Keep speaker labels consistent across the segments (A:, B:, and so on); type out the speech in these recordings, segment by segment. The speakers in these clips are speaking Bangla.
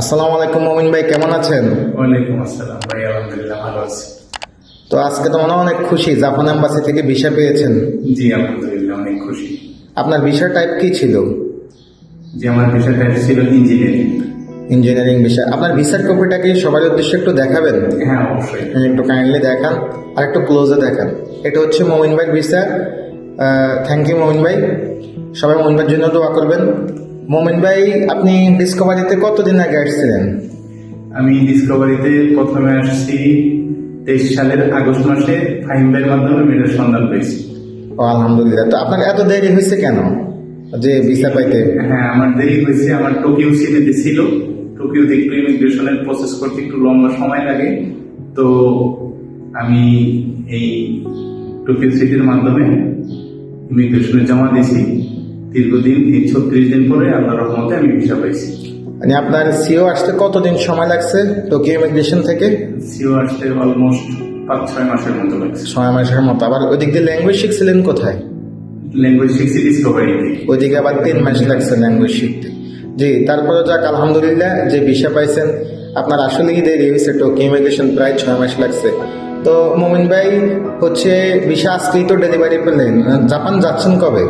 A: আসসালামু আলাইকুম মমিন ভাই কেমন আছেন?
B: ওয়ালাইকুম আসসালাম ভাই আলহামদুলিল্লাহ ভালো আছি।
A: তো আজকে তো মনে হয় অনেক খুশি জাপান এম্বাসি থেকে ভিসা পেয়েছেন।
B: জি আলহামদুলিল্লাহ অনেক খুশি।
A: আপনার ভিসা টাইপ কি ছিল?
B: যে আমার বিষয়টা ছিল ইঞ্জিনিয়ারিং
A: ইঞ্জিনিয়ারিং বিষয়। আপনার ভিসার কপিটা কি সবার উদ্দেশ্যে একটু দেখাবেন?
B: হ্যাঁ অবশ্যই।
A: একটু কাইন্ডলি দেখান আর একটু ক্লোজে দেখান। এটা হচ্ছে মমিন ভাইয়ের ভিসা থ্যাংক ইউ মমিন ভাই। সবাই মমিন ভাইয়ের জন্য দোয়া করবেন। মমিন ভাই আপনি ডিসকভারিতে কতদিন আগে আসছিলেন?
B: আমি ডিসকভারিতে প্রথমে আসছি তেইশ সালের আগস্ট মাসে ফাইম ভাইয়ের মাধ্যমে মেয়েদের সন্ধান পেয়েছি।
A: ও আলহামদুলিল্লাহ। তো আপনার এত দেরি হয়েছে কেন যে ভিসা পাইতে?
B: হ্যাঁ আমার দেরি হয়েছে। আমার টোকিও সিটিতে ছিল। টোকিওতে একটু ইমিগ্রেশনের প্রসেস করতে একটু লম্বা সময় লাগে। তো আমি এই টোকিও সিটির মাধ্যমে ইমিগ্রেশনে জমা দিয়েছি। দীর্ঘদিন এই ছত্রিশ দিন পরে আল্লাহ রহমতে আমি ভিসা পাইছি।
A: মানে আপনার সিও আসতে কতদিন সময় লাগছে টোকিও ইমিগ্রেশন থেকে?
B: সিও আসতে অলমোস্ট পাঁচ ছয় মাসের মতো লাগছে।
A: ছয় মাসের মতো। আবার ওইদিক দিয়ে ল্যাঙ্গুয়েজ শিখছিলেন কোথায়?
B: ল্যাঙ্গুয়েজ শিখছি ডিসকভারি
A: ওইদিকে আবার তিন মাস লাগছে ল্যাঙ্গুয়েজ শিখতে। জি তারপরে যাক আলহামদুলিল্লাহ যে ভিসা পাইছেন আপনার আসলেই দেরি হয়েছে? টোকিও ইমিগ্রেশন প্রায় ছয় মাস লাগছে। তো মোমিন ভাই হচ্ছে ভিসা আজকেই তো ডেলিভারি পেলেন। জাপান যাচ্ছেন কবে?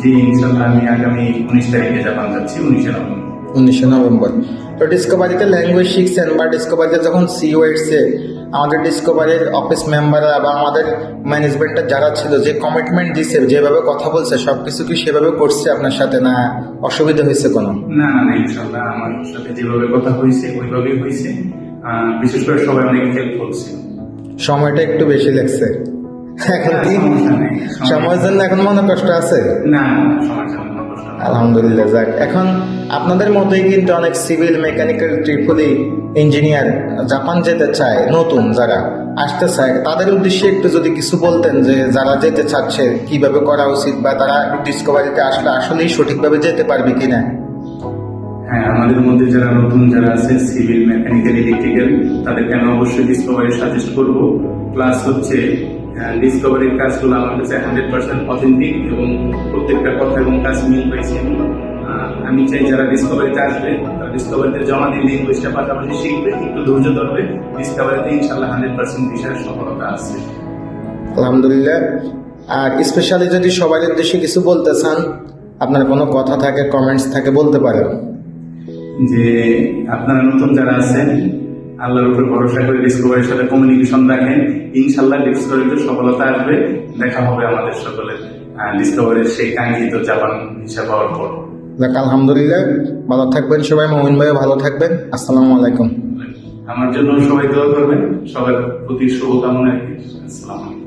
B: জি ইনশাল্লাহ আমি আগামী উনিশ তারিখে জাপান যাচ্ছি উনিশে নভেম্বর।
A: উনিশে নভেম্বর। তো ডিসকভারিতে ল্যাঙ্গুয়েজ শিখছেন বা ডিসকভারিতে যখন সিও এসছে আমাদের ডিসকভারির অফিস মেম্বাররা বা আমাদের ম্যানেজমেন্টের যারা ছিল যে কমিটমেন্ট দিছে যেভাবে কথা বলছে সব কিছু কি সেভাবে করছে আপনার সাথে না অসুবিধা হয়েছে কোনো?
B: না না না ইনশাল্লাহ আমার সাথে যেভাবে কথা হয়েছে ওইভাবেই হয়েছে। বিশেষ করে সবাই অনেক হেল্প করছে।
A: সময়টা একটু বেশি লাগছে। এখন কি? সময়ের জন্য এখন মনে কষ্ট আছে?
B: না, সমস্যা
A: আলহামদুলিল্লাহ, যাক। এখন আপনাদের মতোই কিন্তু অনেক civil mechanical triple E engineer Japan যেতে চায়, নতুন যারা আসতে চায়, তাদের উদ্দেশ্যে একটু যদি কিছু বলতেন যে যারা যেতে চাচ্ছে, কীভাবে করা উচিত বা তারা ডিসকভারিতে আসলে আসলেই সঠিকভাবে যেতে পারবে কিনা।
B: হ্যাঁ আমাদের মধ্যে যারা নতুন যারা আছে সিভিল মেকানিক্যাল ইলেকট্রিক্যাল তাদেরকে আমি অবশ্যই ডিসকভারি সাজেস্ট করব। প্লাস হচ্ছে ডিসকভারির কাজগুলো আমার কাছে হান্ড্রেড পার্সেন্ট অথেন্টিক এবং প্রত্যেকটা কথা এবং কাজ মিল আহ, আমি চাই যারা ডিসকভারিতে আসবে তারা ডিসকভারিতে জমা দিন ল্যাঙ্গুয়েজটা পাশাপাশি শিখবে একটু ধৈর্য ধরবে। ডিসকভারিতে ইনশাল্লাহ হান্ড্রেড পার্সেন্ট বিষয়ের সফলতা আছে।
A: আলহামদুলিল্লাহ। আর স্পেশালি যদি সবার উদ্দেশ্যে কিছু বলতে চান আপনার কোনো কথা থাকে কমেন্টস থাকে বলতে পারেন।
B: যে আপনারা নতুন যারা আছেন আল্লাহর উপর ভরসা করে ডিসকভারির সাথে কমিউনিকেশন রাখেন ইনশাল্লাহ ডিসকভারিতে সফলতা আসবে দেখা হবে আমাদের সকলের। ডিসকভারির সেই কাঙ্ক্ষিত জাপান হিসাব পাওয়ার পর।
A: যাক আলহামদুলিল্লাহ ভালো থাকবেন সবাই মমিন ভাইও ভালো থাকবেন। আসসালামু আলাইকুম।
B: আমার জন্য সবাই দোয়া করবেন সবার প্রতি শুভকামনা আসসালামু আলাইকুম।